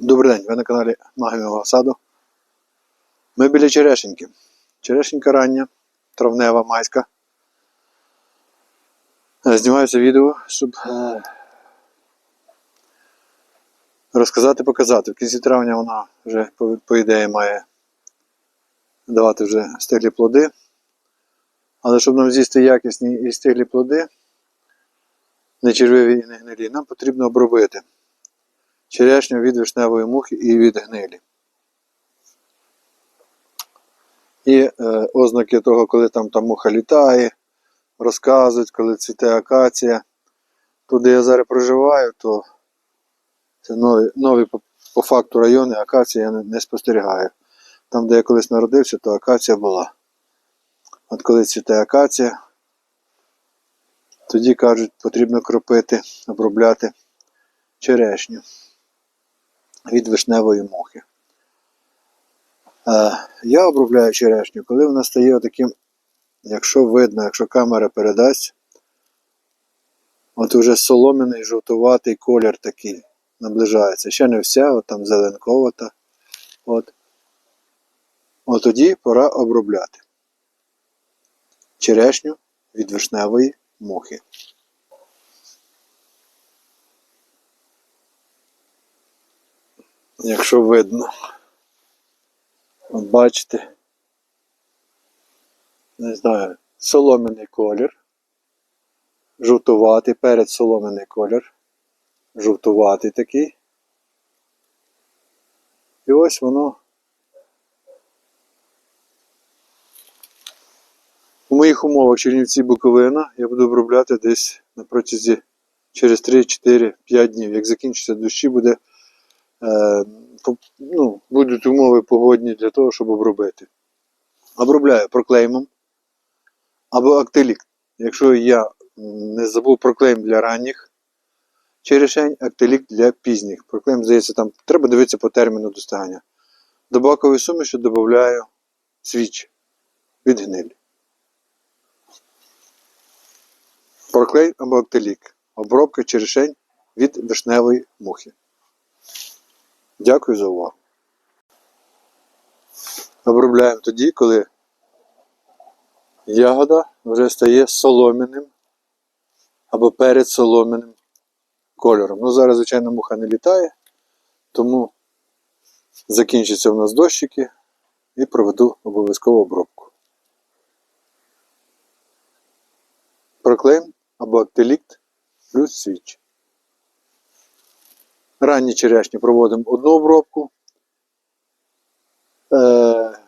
Добрий день, ви на каналі Магівного саду. Ми біля Черешеньки. Черешенька рання, травнева, майська. Знімаю це відео, щоб е, розказати, показати. В кінці травня вона вже, по ідеї, має давати вже стиглі плоди. Але щоб нам з'їсти якісні і стиглі плоди, не червиві і не гнилі, нам потрібно обробити черешню від вишневої мухи і від гнилі. І е, ознаки того, коли там та муха літає, розказують, коли цвіте акація. Тут, де я зараз проживаю, то це нові, нові по, по факту райони, акації я не, не спостерігаю. Там, де я колись народився, то акація була. От коли цвіте акація, тоді кажуть, потрібно кропити, обробляти черешню від вишневої мухи. Е, я обробляю черешню, коли вона стає таким, якщо видно, якщо камера передасть, от уже солом'яний жовтуватий колір такий наближається. Ще не вся, от там зеленковата. От. От тоді пора обробляти черешню від вишневої мухи. Якщо видно, от бачите, не знаю, солом'яний колір, жовтуватий, перед солом'яний колір, жовтуватий такий. І ось воно. У моїх умовах Чернівці Буковина я буду обробляти десь на протязі через 3, 4, 5 днів. Як закінчаться дощі, буде, ну, будуть умови погодні для того, щоб обробити. Обробляю проклеймом або актилік. Якщо я не забув проклейм для ранніх черешень, актилік для пізніх. Проклейм, здається, там треба дивитися по терміну достигання. До бакової суміші додаю свіч від гнилі. Проклей або актилік. Обробка черешень від вишневої мухи. Дякую за увагу. Обробляємо тоді, коли ягода вже стає солом'яним або перед солом'яним кольором. Ну, зараз, звичайно, муха не літає, тому закінчаться в нас дощики і проведу обов'язкову обробку. Проклейм або актилікт плюс свіч. Ранні черешні проводимо одну обробку. Е,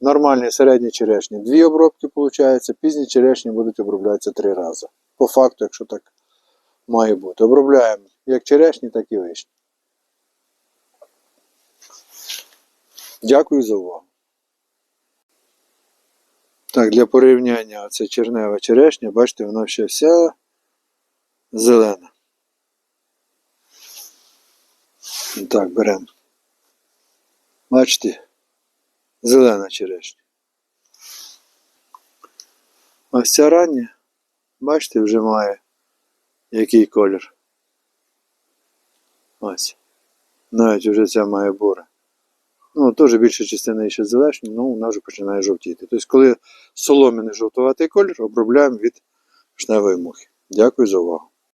нормальні середні черешні дві обробки виходить. Пізні черешні будуть оброблятися три рази. По факту, якщо так має бути. Обробляємо як черешні, так і вишні. Дякую за увагу. Так, для порівняння це чернева черешня, бачите, вона ще вся зелена. Так, беремо. Бачите, зелена черешня. Ось ця рання, бачите, вже має який колір. Ось. Навіть вже ця має бура. Ну, теж більша частина ще зелешня, ну вона вже починає жовтіти. Тобто, коли солом'яний жовтуватий колір, обробляємо від вишневої мухи. Дякую за увагу.